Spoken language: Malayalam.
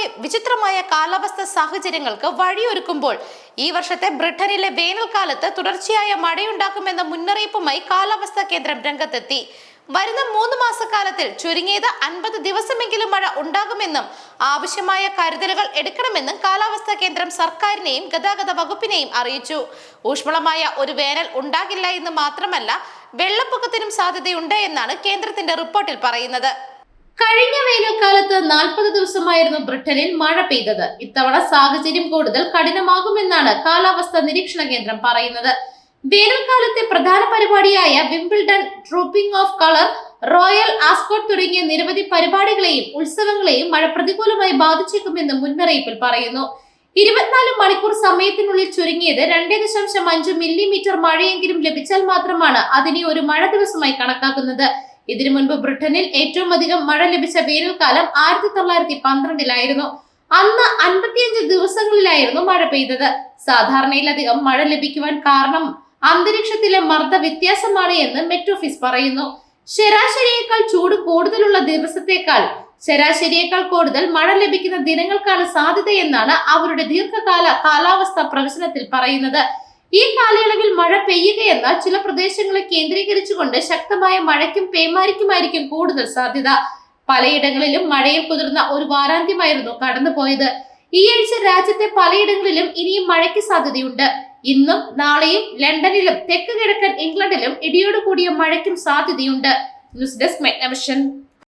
രാജ്യമാകെ വിചിത്രമായ കാലാവസ്ഥ സാഹചര്യങ്ങൾക്ക് വഴിയൊരുക്കുമ്പോൾ ഈ വർഷത്തെ ബ്രിട്ടനിലെ വേനൽക്കാലത്ത് തുടർച്ചയായ മഴയുണ്ടാക്കുമെന്ന മുന്നറിയിപ്പുമായി കാലാവസ്ഥാ കേന്ദ്രം രംഗത്തെത്തി. വരുന്ന മൂന്ന് മാസക്കാലത്തിൽ ചുരുങ്ങിയത് അൻപത് ദിവസമെങ്കിലും മഴ ഉണ്ടാകുമെന്നും ആവശ്യമായ കരുതലുകൾ എടുക്കണമെന്നും കാലാവസ്ഥാ കേന്ദ്രം സർക്കാരിനെയും ഗതാഗത വകുപ്പിനെയും അറിയിച്ചു. ഊഷ്മളമായ ഒരു വേനൽ ഉണ്ടാകില്ല എന്ന് മാത്രമല്ല വെള്ളപ്പൊക്കത്തിനും സാധ്യതയുണ്ട് എന്നാണ് കേന്ദ്രത്തിന്റെ റിപ്പോർട്ടിൽ പറയുന്നത്. കഴിഞ്ഞ വേനൽക്കാലത്ത് നാൽപ്പത് ദിവസമായിരുന്നു ബ്രിട്ടനിൽ മഴ പെയ്തത്. ഇത്തവണ സാഹചര്യം കൂടുതൽ കഠിനമാകുമെന്നാണ് കാലാവസ്ഥാ നിരീക്ഷണ കേന്ദ്രം പറയുന്നത്. വേനൽക്കാലത്തെ പ്രധാന പരിപാടിയായ Wimbledon Trooping of Colour Royal Ascot തുടങ്ങിയ നിരവധി പരിപാടികളെയും ഉത്സവങ്ങളെയും മഴ പ്രതികൂലമായി ബാധിച്ചേക്കുമെന്ന് മുന്നറിയിപ്പിൽ പറയുന്നു. ഇരുപത്തിനാല് മണിക്കൂർ സമയത്തിനുള്ളിൽ ചുരുങ്ങിയത് രണ്ടേ ദശാംശം അഞ്ച് മില്ലിമീറ്റർ മഴയെങ്കിലും ലഭിച്ചാൽ മാത്രമാണ് അതിനെ ഒരു മഴ ദിവസമായി കണക്കാക്കുന്നത്. ഇതിനു മുൻപ് ബ്രിട്ടനിൽ ഏറ്റവും അധികം മഴ ലഭിച്ച വേനൽക്കാലം ആയിരത്തി തൊള്ളായിരത്തി പന്ത്രണ്ടിലായിരുന്നു അന്ന് അൻപത്തിയഞ്ച് ദിവസങ്ങളിലായിരുന്നു മഴ പെയ്തത്. സാധാരണയിലധികം മഴ ലഭിക്കുവാൻ കാരണം അന്തരീക്ഷത്തിലെ മർദ്ദ വ്യത്യാസമാണ് എന്ന് മെറ്റോഫിസ് പറയുന്നു. ശരാശരിയേക്കാൾ ചൂട് കൂടുതലുള്ള ദിവസത്തേക്കാൾ ശരാശരിയേക്കാൾ കൂടുതൽ മഴ ലഭിക്കുന്ന ദിനങ്ങൾക്കാണ് സാധ്യതയെന്നാണ് അവരുടെ ദീർഘകാല കാലാവസ്ഥ പ്രവചനത്തിൽ പറയുന്നത്. ഈ കാലയളവിൽ മഴ പെയ്യുകയെന്നാൽ ചില പ്രദേശങ്ങളെ കേന്ദ്രീകരിച്ചുകൊണ്ട് ശക്തമായ മഴയ്ക്കും പേമാരിക്കുമായിരിക്കും കൂടുതൽ സാധ്യത. പലയിടങ്ങളിലും മഴയിൽ കുതിർന്ന ഒരു വാരാന്ത്യമായിരുന്നു കടന്നുപോയത്. ഈ ആഴ്ച രാജ്യത്തെ പലയിടങ്ങളിലും ഇനിയും മഴയ്ക്ക് സാധ്യതയുണ്ട്. ഇന്നും നാളെയും ലണ്ടനിലും തെക്ക് കിഴക്കൻ ഇംഗ്ലണ്ടിലും ഇടിയോടുകൂടിയ മഴയ്ക്കും സാധ്യതയുണ്ട്. News desk മെഗ്നവിഷൻ.